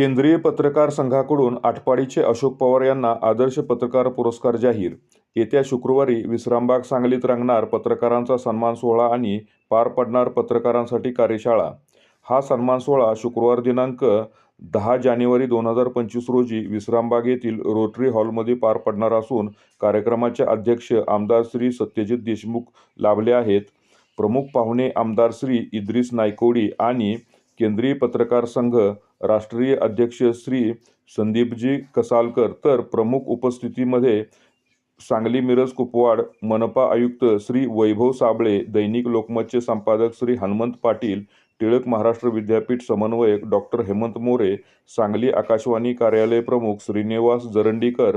केंद्रीय पत्रकार संघाकडून आटपाडीचे अशोक पवार यांना आदर्श पत्रकार पुरस्कार जाहीर. येत्या शुक्रवारी विश्रामबाग सांगलीत रंगणार पत्रकारांचा सन्मान सोहळा आणि पार पडणार पत्रकारांसाठी कार्यशाळा. हा सन्मान सोहळा शुक्रवार दिनांक दहा जानेवारी दोन हजार पंचवीस रोजी विश्रामबाग येथील रोटरी हॉलमध्ये पार पडणार असून कार्यक्रमाचे अध्यक्ष आमदार श्री सत्यजित देशमुख लाभले आहेत. प्रमुख पाहुणे आमदार श्री इद्रिस नायकोडी आणि केंद्रीय पत्रकार संघ राष्ट्रीय अध्यक्ष श्री संदीपजी कसालकर तर प्रमुख उपस्थितीमध्ये सांगली मिरज कुपवाड मनपा आयुक्त श्री वैभव साबळे दैनिक लोकमतचे संपादक श्री हनुमंत पाटील टिळक महाराष्ट्र विद्यापीठ समन्वयक डॉक्टर हेमंत मोरे सांगली आकाशवाणी कार्यालय प्रमुख श्रीनिवास जरंडीकर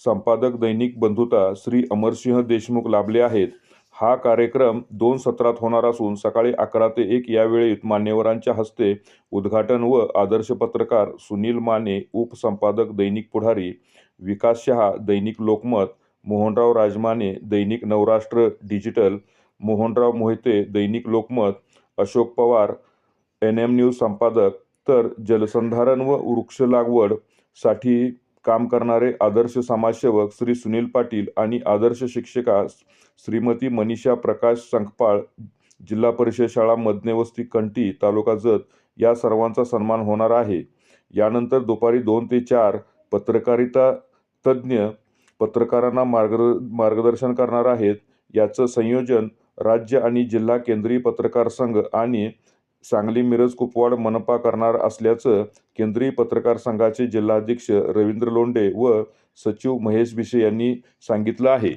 संपादक दैनिक बंधुता श्री अमरसिंह देशमुख लाभले आहेत. हा कार्यक्रम दोन सत्रात होणार असून सकाळी अकरा ते एक या मान्यवरांच्या हस्ते उद्घाटन व आदर्श पत्रकार सुनील माने उपसंपादक दैनिक पुढारी विकास शहा दैनिक लोकमत मोहनराव राजमाने दैनिक नवराष्ट्र डिजिटल मोहनराव मोहिते दैनिक Lokmat Ashok Pawar N M news संपादक तर जलसंधारण व वृक्ष लागवडसाठी काम करणारे आदर्श समाजसेवक श्री सुनील पाटील आणि आदर्श शिक्षिका श्रीमती मनीषा प्रकाश संकपाळ जिल्हा परिषद शाळा मधनेवस्ती कंटी तालुका जत या सर्वांचा सन्मान होणार आहे. यानंतर दुपारी दोन ते चार पत्रकारिता तज्ज्ञ पत्रकारांना मार्ग मार्गदर्शन करणार आहेत. याचं संयोजन राज्य आणि जिल्हा केंद्रीय पत्रकार संघ आणि सांगली मिरज कुपवाड मनपा करणार असल्याचं केंद्रीय पत्रकार संघाचे जिल्हाध्यक्ष रवींद्र लोंढे व सचिव महेश भिसे यांनी सांगितलं आहे.